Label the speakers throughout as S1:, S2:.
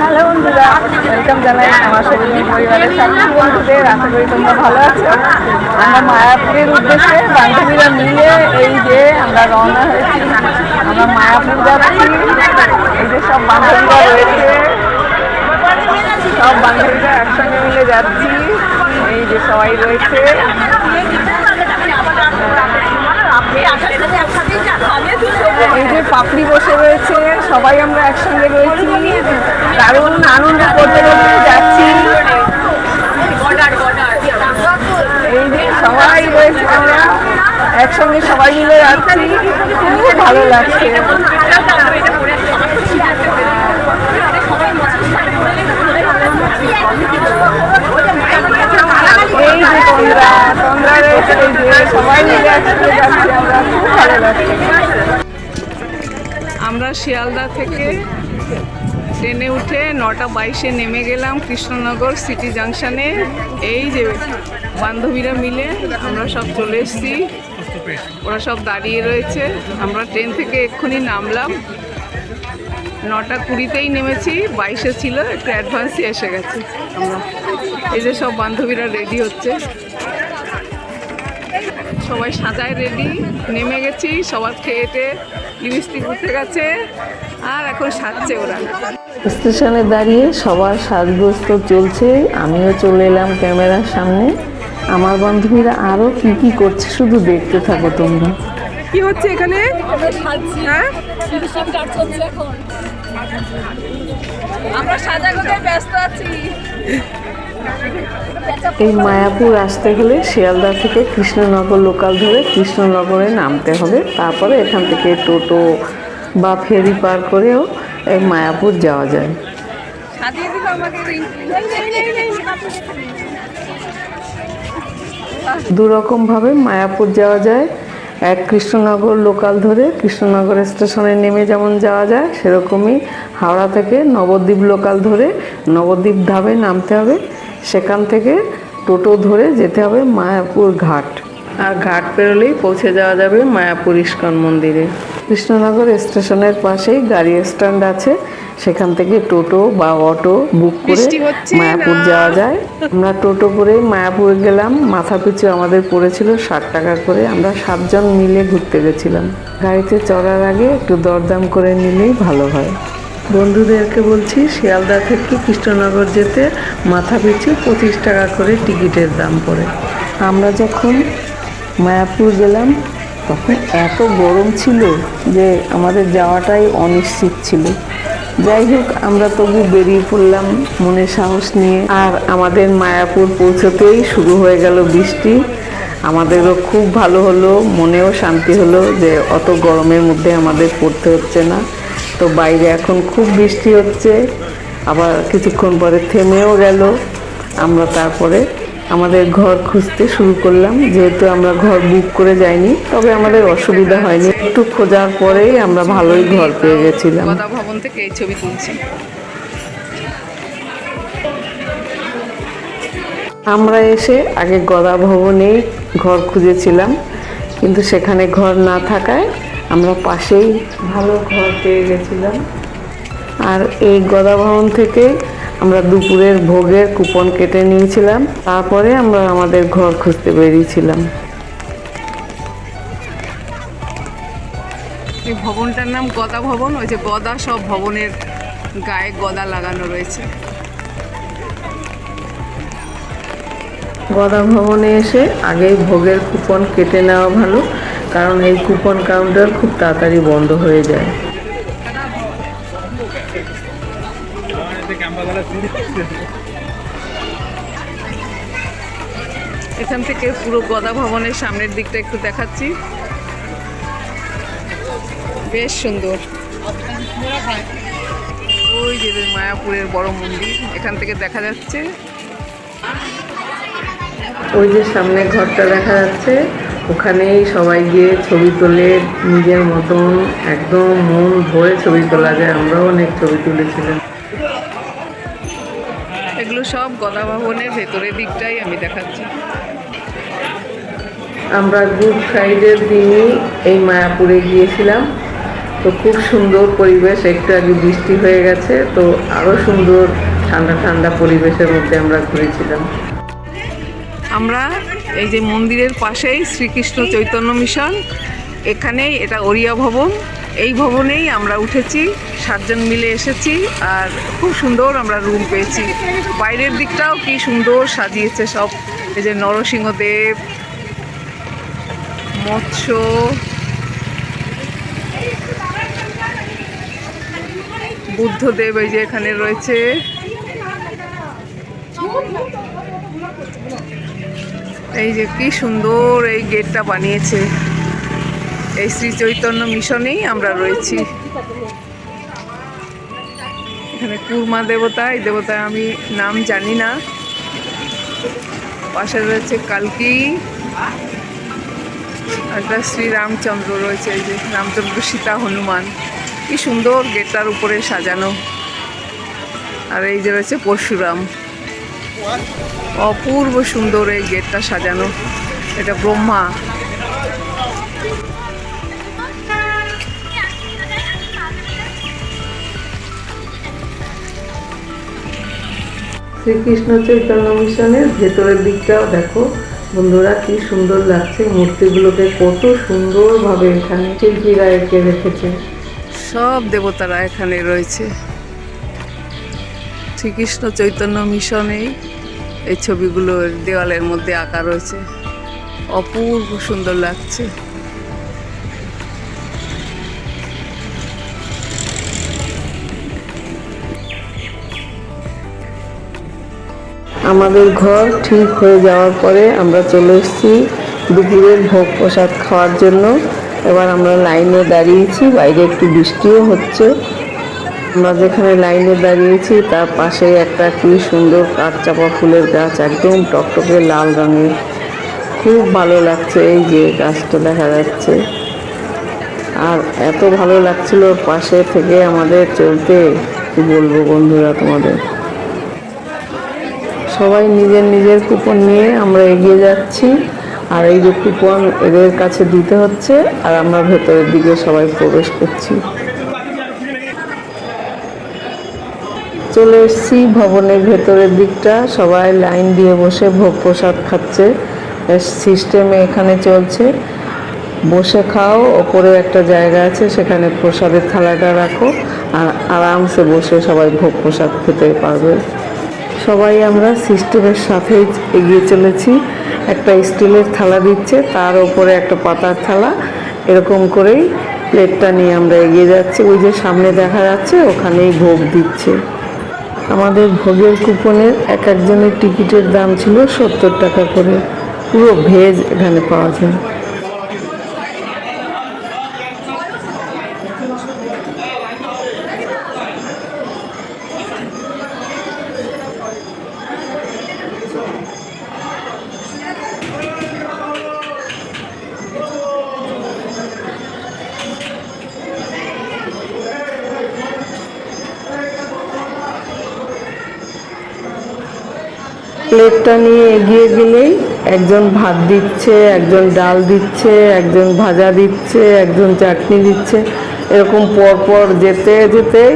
S1: Hello বন্ধুরা, welcome জানাই আমার সঙ্গে পরিবারের সাথী। বন্ধুদের, আশা করি তোমরা ভালো আছো। আমরা মায়াপুরের উদ্দেশ্যে বান্ধবীরা মিলে এই যে আমরা রওনা হয়েছি, আমরা মায়াপুর যাচ্ছি। এই যে সব বান্ধবীরা রয়েছে, সব বান্ধবীরা একসঙ্গে মিলে যাচ্ছি। এই যে সবাই রয়েছে। এই যে পাপড়ি বসে রয়েছে, সবাই আমরা একসঙ্গে রয়েছি। দারুণ আনন্দ করতে করতে যাচ্ছি। এই যে সবাই রয়েছে আমরা, একসঙ্গে সবাই মিলে যাচ্ছি। খুব ভালো লাগছে। এই যে রয়েছে, এই যে সবাই মিলে একসঙ্গে যাচ্ছি আমরা, খুব ভালো লাগছে। আমরা শিয়ালদা থেকে ট্রেনে উঠে নটা বাইশে নেমে গেলাম কৃষ্ণনগর সিটি জাংশনে। এই যে বান্ধবীরা মিলে আমরা সব চলে এসেছি। ওরা সব দাঁড়িয়ে রয়েছে। আমরা ট্রেন থেকে এক্ষুনি নামলাম। নটা কুড়িতেই নেমেছি, বাইশে ছিল, একটু অ্যাডভান্সই এসে গেছে। আমরা এই যে সব বান্ধবীরা রেডি হচ্ছে। সবাই সাজায় রেডি, নেমে গেছি, সবার খেয়েটে লিপস্টিক উঠে গেছে। আর এখন সাজছে ওরা।
S2: স্টেশনে দাঁড়িয়ে সবার সাজগোজ তো চলছে। আমিও চলে এলাম ক্যামেরার সামনে। আমার বান্ধবীরা আরও কি কি করছে শুধু দেখতে থাকো তোমরা।
S1: কি হচ্ছে এখানে? হ্যাঁ? আমরা সাজাগোজে ব্যস্ত আছি।
S2: এই মায়াপুর আসতে হলে শিয়ালদা থেকে কৃষ্ণনগর লোকাল ধরে কৃষ্ণনগরে নামতে হবে। তারপরে এখান থেকে টোটো বা ফেরি পার করেও এই মায়াপুর যাওয়া যায়। দুরকমভাবে মায়াপুর যাওয়া যায়। এক কৃষ্ণনগর লোকাল ধরে কৃষ্ণনগর স্টেশনে নেমে যেমন যাওয়া যায়, সেরকমই হাওড়া থেকে নবদ্বীপ লোকাল ধরে নবদ্বীপ ধাবে নামতে হবে। সেখান থেকে টোটো ধরে যেতে হবে মায়াপুর ঘাট। আর ঘাট পেরোলেই পৌঁছে যাওয়া যাবে মায়াপুর ইস্কন মন্দিরে। কৃষ্ণনগর স্টেশনের পাশেই গাড়ি স্ট্যান্ড আছে। সেখান থেকে টোটো বা অটো বুক করে মায়াপুর যাওয়া যায়। আমরা টোটো করে মায়াপুর গেলাম। মাথা পিছু আমাদের পড়েছিল ষাট টাকা করে। আমরা সাতজন মিলে ঘুরতে গেছিলাম। গাড়িতে চড়ার আগে একটু দরদাম করে নিলেই ভালো হয়। বন্ধুদেরকে বলছি শিয়ালদা থেকে কৃষ্ণনগর যেতে মাথা পিছু পঁচিশ টাকা করে টিকিটের দাম পড়ে। আমরা যখন মায়াপুর গেলাম তখন এত গরম ছিল যে আমাদের যাওয়াটাই অনিশ্চিত ছিল। যাই হোক, আমরা তবু বেরিয়ে পড়লাম মনে সাহস নিয়ে। আর আমাদের মায়াপুর পৌঁছতেই শুরু হয়ে গেল বৃষ্টি। আমাদেরও খুব ভালো হলো, মনেও শান্তি হলো যে অত গরমের মধ্যে আমাদের পড়তে হচ্ছে না। তো বাইরে এখন খুব বৃষ্টি হচ্ছে, আবার কিছুক্ষণ পরে থেমেও গেল। আমরা তারপরে আমাদের ঘর খুঁজতে শুরু করলাম। যেহেতু আমরা ঘর বুক করে যাইনি তবে আমাদের অসুবিধা হয়নি। একটু খোঁজার পরেই আমরা ভালোই ঘর পেয়ে গেছিলাম।
S1: ভবন থেকে এই ছবি তুলছি।
S2: আমরা এসে আগে গদা ভবনেই ঘর খুঁজেছিলাম কিন্তু সেখানে ঘর না থাকায় আমরা পাশেই ভালো ঘর পেয়ে গেছিলাম। আর এই গদা ভবন থেকে আমরা দুপুরের ভোগের কুপন কেটে নিয়েছিলাম। তারপরে আমরা আমাদের ঘর খুঁজতে বেরিয়েছিলাম।
S1: এই ভবনটার নাম গদা ভবন ওই যে গদা সব ভবনের গায়ে গদা লাগানো রয়েছে।
S2: গদা ভবনে এসে আগেই ভোগের কুপন কেটে নেওয়া ভালো কারণ এই কুপন কাউন্টার খুব তাড়াতাড়ি বন্ধ হয়ে যায়।
S1: এখান থেকে পুরো গদা ভবনের সামনের দিকটা একটু দেখাচ্ছি। বেশ সুন্দর। ওই যে মায়াপুরের বড় মন্দির, এখান থেকে দেখা যাচ্ছে।
S2: ওই যে সামনে ঘরটা দেখা যাচ্ছে। ওখানেই সবাই গিয়ে ছবি তোলে, নিজের মতন একদম মন ভরে ছবি তোলা যায়। আমরাও অনেক ছবি তুলেছিলাম।
S1: সব গদা ভবনের ভেতরের দিকটাই আমি দেখাচ্ছি।
S2: আমরা গুড ফ্রাইডের দিনই এই মায়াপুরে গিয়েছিলাম। তো খুব সুন্দর পরিবেশ একটু আগে বৃষ্টি হয়ে গেছে তো আরও সুন্দর ঠান্ডা ঠান্ডা পরিবেশের মধ্যে আমরা ঘুরেছিলাম।
S1: আমরা এই যে মন্দিরের পাশেই শ্রীকৃষ্ণ চৈতন্য মিশন এখানেই এটা ওড়িয়া ভবন। এই ভবনেই আমরা উঠেছি, সাতজন মিলে এসেছি আর খুব সুন্দর আমরা রুম পেয়েছি। বাইরের দিকটাও কি সুন্দর সাজিয়েছে সব। এই যে নরসিংহদেব, মৎস্য, বুদ্ধদেব এই যে এখানে রয়েছে। এই যে কি সুন্দর এই গেটটা বানিয়েছে। এই শ্রী চৈতন্য মিশনেই আমরা রয়েছি। এখানে কুরমা দেবতা, এই দেবতা আমি নাম জানি না। পাশে রয়েছে কালকি। একটা শ্রী রামচন্দ্র রয়েছে, এই যে রামচন্দ্র সীতা হনুমান। কি সুন্দর গেটটার উপরে সাজানো। আর এই যে রয়েছে পরশুরাম। অপূর্ব সুন্দর এই গেটটা সাজানো। এটা ব্রহ্মা।
S2: শ্রীকৃষ্ণ চৈতন্য মিশনের ভেতরের দিকটাও দেখো। বন্ধুরা, কি সুন্দর লাগছে মূর্তিগুলোকে, কত সুন্দরভাবে এখানে শিল্পীরা এঁকে রেখেছে।
S1: সব দেবতারা এখানে রয়েছে। শ্রীকৃষ্ণ চৈতন্য মিশনেই এই ছবিগুলো দেওয়ালের মধ্যে আঁকা রয়েছে। অপূর্ব সুন্দর লাগছে।
S2: আমাদের ঘর ঠিক হয়ে যাওয়ার পরে আমরা চলে এসেছি দুপুরের ভোগ প্রসাদ খাওয়ার জন্য। এবার আমরা লাইনে দাঁড়িয়েছি, বাইরে একটু বৃষ্টিও হচ্ছে। আমরা যেখানে লাইনে দাঁড়িয়েছি, তার পাশে একটা কি সুন্দর কাঠচাপা ফুলের গাছ, একদম টকটকে লাল রঙের। খুব ভালো লাগছে এই যে গাছটা দেখা যাচ্ছে। আর এত ভালো লাগছিল পাশে থেকে আমাদের চলতে। কি বলব বন্ধুরা তোমাদের? সবাই নিজের নিজের কুপন নিয়ে আমরা এগিয়ে যাচ্ছি। আর এই যে কুপন এদের কাছে দিতে হচ্ছে, আর আমরা ভেতরের দিকে সবাই প্রবেশ করছি। চলে এসেছি ভবনের ভেতরের দিকটা। সবাই লাইন দিয়ে বসে ভোগ প্রসাদ খাচ্ছে। সিস্টেমে এখানে চলছে। বসে খাও, ওপরে একটা জায়গা আছে, সেখানে প্রসাদের থালাটা রাখো, আর আরামসে বসে সবাই ভোগ প্রসাদ খেতে পারবে। সবাই আমরা সিস্টেমের সাথে এগিয়ে চলেছি। একটা স্টিলের থালা দিচ্ছে, তার উপরে একটা পাতার থালা। এরকম করেই প্লেটটা নিয়ে আমরা এগিয়ে যাচ্ছি। ওই যে সামনে দেখা যাচ্ছে, ওখানেই ভোগ দিচ্ছে। আমাদের ভোগের কুপনের এক একজনের টিকিটের দাম ছিল সত্তর টাকা করে। পুরো ভেজ এখানে পাওয়া যায়। প্লেটটা নিয়ে এগিয়ে গেলেই একজন ভাত দিচ্ছে, একজন ডাল দিচ্ছে, একজন ভাজা দিচ্ছে, একজন চাটনি দিচ্ছে। এরকম পর পর যেতে যেতেই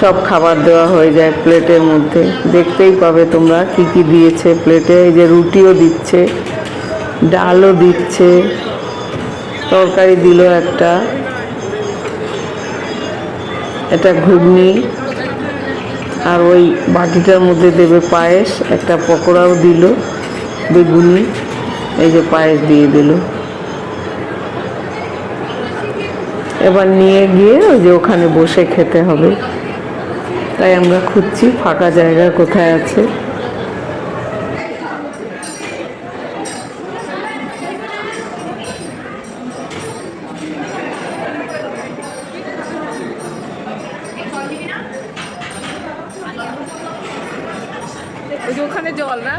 S2: সব খাবার দেওয়া হয়ে যায় প্লেটের মধ্যে। দেখতেই পাবে তোমরা কি কি দিয়েছে প্লেটে। এই যে রুটিও দিচ্ছে, ডালও দিচ্ছে, তরকারি দিল একটা। এটা ঘুগনি। আর ওই বাটিটার মধ্যে দেবে পায়েস, একটা পকোড়াও দিল, বেগুনি, এই যে পায়েস দিয়ে দিল। এবার নিয়ে গিয়ে ওই যে ওখানে বসে খেতে হবে। তাই আমরা খুঁজছি ফাঁকা জায়গা কোথায় আছে।
S1: ওই যে ওখানে জল না?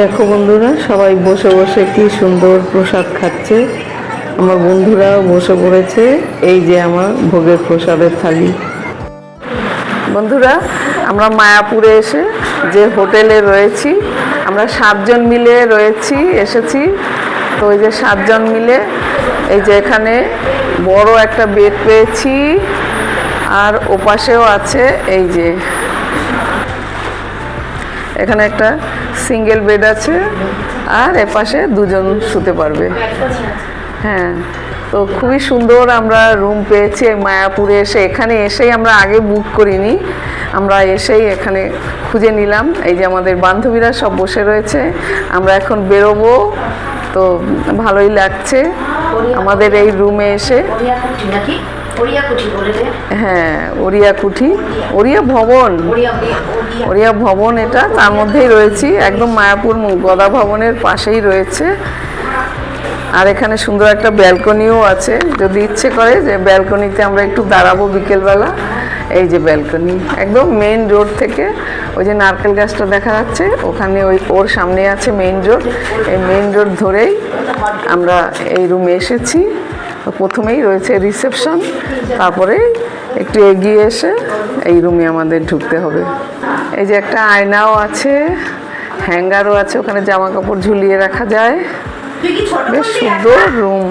S2: দেখো বন্ধুরা সবাই বসে বসে কি সুন্দর প্রসাদ খাচ্ছে। আমার বন্ধুরাও বসে পড়েছে, এই যে আমার ভোগের প্রসাদের থালি। বন্ধুরা, আমরা মায়াপুরে এসে যে হোটেলে রয়েছি, আমরা সাতজন মিলে রয়েছি, এসেছি। তো ওই যে সাতজন মিলে, এই যে এখানে বড় একটা বেড পেয়েছি, আর ওপাশেও আছে এই যে, এখানে একটা সিঙ্গেল বেড আছে, আর এপাশে দুজন শুতে পারবে। হ্যাঁ তো খুবই সুন্দর আমরা রুম পেয়েছি মায়াপুরে এসে। এখানে এসেই আমরা আগে বুক করিনি। আমরা এসেই এখানে খুঁজে নিলাম। এই যে আমাদের বান্ধবীরা সব বসে রয়েছে। আমরা এখন বেরোবো। তো ভালোই লাগছে আমাদের এই রুমে এসে। হ্যাঁ ওরিয়া কুঠি ওরিয়া ভবন।
S3: ওড়িয়া ওড়িয়া ওড়িয়া
S2: ভবন এটা। তার মধ্যেই রয়েছি। একদম মায়াপুর গদা ভবনের পাশেই রয়েছে। আর এখানে সুন্দর একটা ব্যালকনিও আছে। যদি ইচ্ছে করে যে ব্যালকনিতে আমরা একটু দাঁড়াবো বিকেলবেলা, এই যে ব্যালকনি, একদম মেইন রোড থেকে, ওই যে নারকেল গাছটা দেখা যাচ্ছে, ওখানে ওই ওর সামনে আছে মেইন রোড এই মেইন রোড ধরেই আমরা এই রুমে এসেছি। প্রথমেই রয়েছে রিসেপশন তারপরে একটু এগিয়ে এসে এই রুমে আমাদের ঢুকতে হবে। এই যে একটা আয়নাও আছে, হ্যাঙ্গারও আছে, ওখানে জামা কাপড় ঝুলিয়ে রাখা যায়। বেশ সুন্দর রুম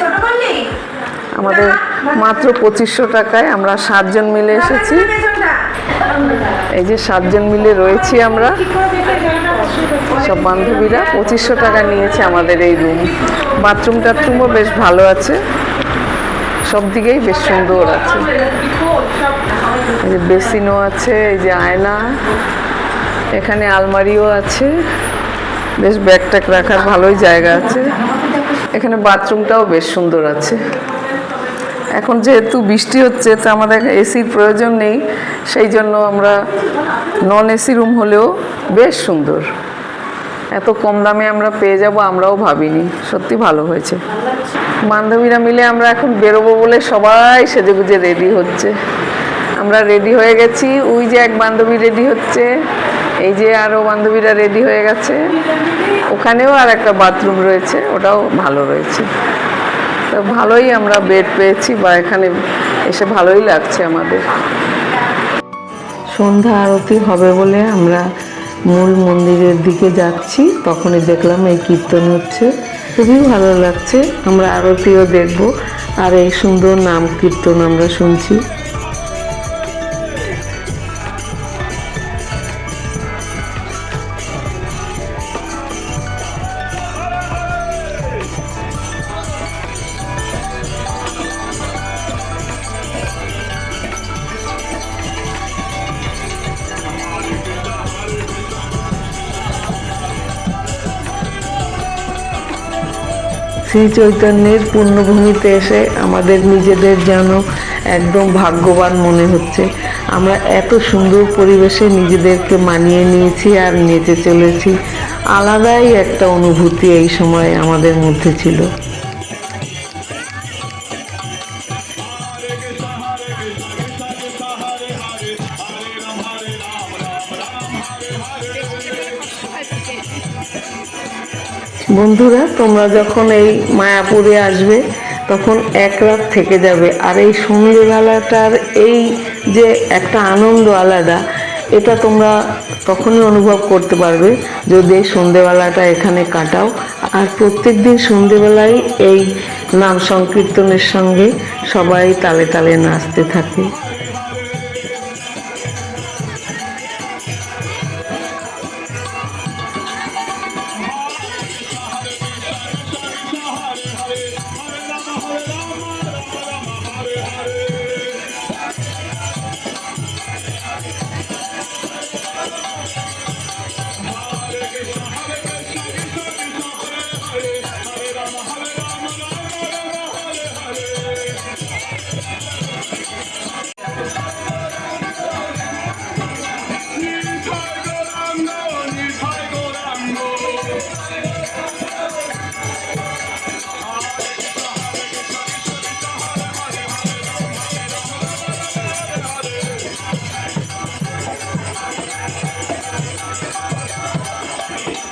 S3: ছোট করলি?
S2: আমাদের মাত্র পঁচিশশো টাকায় আমরা সাতজন মিলে এসেছি। এই যে সাতজন মিলে রয়েছি আমরা। সব বান্ধবীরা পঁচিশশো টাকা নিয়েছে আমাদের এই রুম বাথরুম টাথরুমও বেশ ভালো আছে। সব দিকেই বেশ সুন্দর আছে। এই যে বেসিনও আছে এই যে আয়না। এখানে আলমারিও আছে। বেশ ব্যাগ ট্যাগ রাখার ভালোই জায়গা আছে। এখানে বাথরুমটাও বেশ সুন্দর আছে। এখন যেহেতু বৃষ্টি হচ্ছে, তো আমাদের এসির প্রয়োজন নেই। সেই জন্য আমরা নন এসি রুম হলেও বেশ সুন্দর। এত কম দামে আমরা পেয়ে যাব আমরাও ভাবিনি। সত্যি ভালো হয়েছে। বান্ধবীরা মিলে আমরা এখন বেরোবো বলে সবাই সেজেগুজে রেডি হচ্ছে। আমরা রেডি হয়ে গেছি। ওই যে এক বান্ধবী রেডি হচ্ছে। এই যে আরও বান্ধবীরা রেডি হয়ে গেছে, ওখানেও আর একটা বাথরুম রয়েছে, ওটাও ভালো রয়েছে। তো ভালোই আমরা বেড পেয়েছি বা এখানে এসে ভালোই লাগছে আমাদের। সন্ধ্যা আরতি হবে বলে আমরা মূল মন্দিরের দিকে যাচ্ছি, তখনই দেখলাম এই কীর্তন হচ্ছে। খুবই ভালো লাগছে, আমরা আরতিও দেখব, আর এই সুন্দর নাম কীর্তন আমরা শুনছি। শ্রী চৈতন্যের পূর্ণভূমিতে এসে আমাদের নিজেদের যেন একদম ভাগ্যবান মনে হচ্ছে। আমরা এত সুন্দর পরিবেশে নিজেদেরকে মানিয়ে নিয়েছি আর নেচে চলেছি। আলাদাই একটা অনুভূতি এই সময় আমাদের মধ্যে ছিল। বন্ধুরা, তোমরা যখন এই মায়াপুরে আসবে, তখন এক রাত থেকে যাবে। আর এই সন্ধ্যেবেলাটার এই যে একটা আনন্দ আলাদা, এটা তোমরা তখনই অনুভব করতে পারবে যদি এই সন্ধেবেলাটা এখানে কাটাও। আর প্রত্যেক দিন সন্ধেবেলায় এই নাম সংকীর্তনের সঙ্গে সবাই তালে তালে নাচতে থাকে।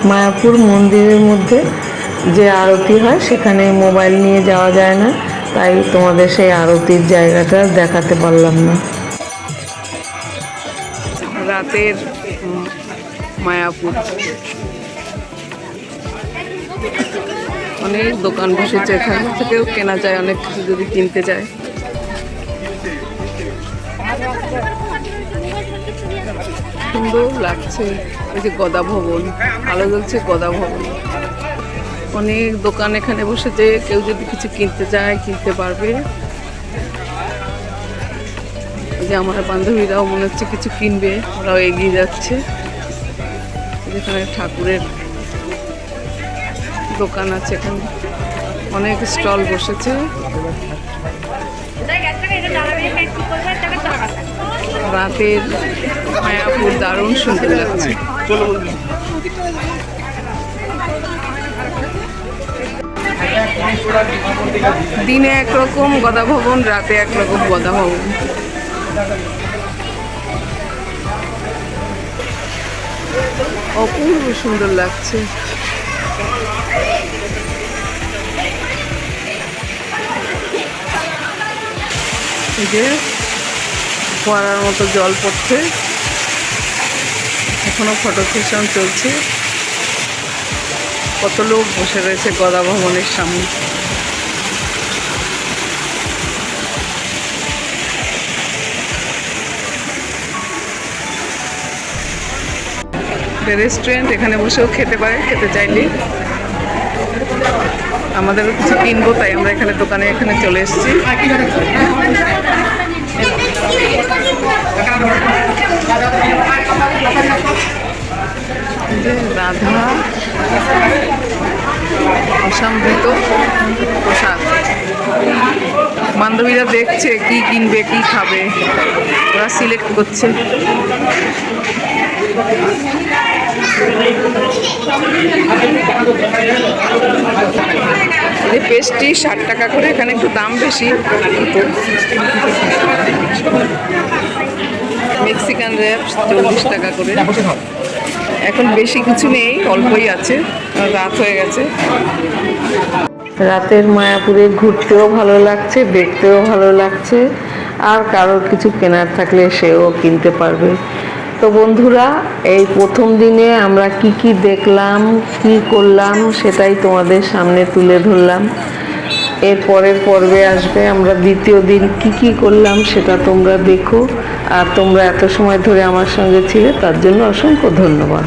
S2: মায়াপুর মন্দিরের মধ্যে যে আরতি হয়, সেখানে মোবাইল নিয়ে যাওয়া যায় না। তাই তোমাদের সেই আরতির জায়গাটা দেখাতে পারলাম না।
S1: রাতের মায়াপুর। অনেক দোকান বসেছে, এখান থেকেও কেনা যায়, অনেক কিছু যদি কিনতে যায়। সুন্দর লাগছে। ওই যে গদা ভবন, আলো জ্বলছে গদা ভবন। অনেক দোকান এখানে বসেছে কেউ যদি কিছু কিনতে চায়, কিনতে পারবে। যে আমার বান্ধবীরাও মনে হচ্ছে কিছু কিনবে, ওরাও এগিয়ে যাচ্ছে। যেখানে ঠাকুরের দোকান আছে এখানে। অনেক স্টল বসেছে। রাতের মায়াপুর দারুণ সুন্দর লাগছে দিনে একরকম গদা ভবন রাতে একরকম গদা ভবন অপূর্ব সুন্দর লাগছে। এই যে ফোয়ারার মতো জল পড়ছে। এখনও ফটো সেশন চলছে। কত লোক বসে রয়েছে গদা ভবনের সামনে। রেস্টুরেন্ট এখানে বসেও খেতে পারে, খেতে চাইলে। আমাদেরও কিছু কিনবো, তাই আমরা এখানে দোকানে এখানে চলে এসেছি এই যে রাধা অসামৃত প্রসাদ বান্ধবীরা দেখছে কি কিনবে, কি খাবে। ওরা সিলেক্ট করছে। পেস্ট্রি ষাট টাকা করে, এখানে একটু দাম বেশি। মেক্সিকান র্যাপ চল্লিশ টাকা করে। এখন বেশি কিছু নেই, অল্পই আছে, রাত হয়ে গেছে।
S2: রাতের মায়াপুরে ঘুরতেও ভালো লাগছে, দেখতেও ভালো লাগছে, আর কারোর কিছু কেনার থাকলে সেও কিনতে পারবে। তো বন্ধুরা, এই প্রথম দিনে আমরা কি কি দেখলাম, কি করলাম, সেটাই তোমাদের সামনে তুলে ধরলাম। এর পরের পর্বে আসবে, আমরা দ্বিতীয় দিন কি কি করলাম সেটা তোমরা দেখো, আর তোমরা এত সময় ধরে আমার সঙ্গে ছিলে, তার জন্য অসংখ্য ধন্যবাদ।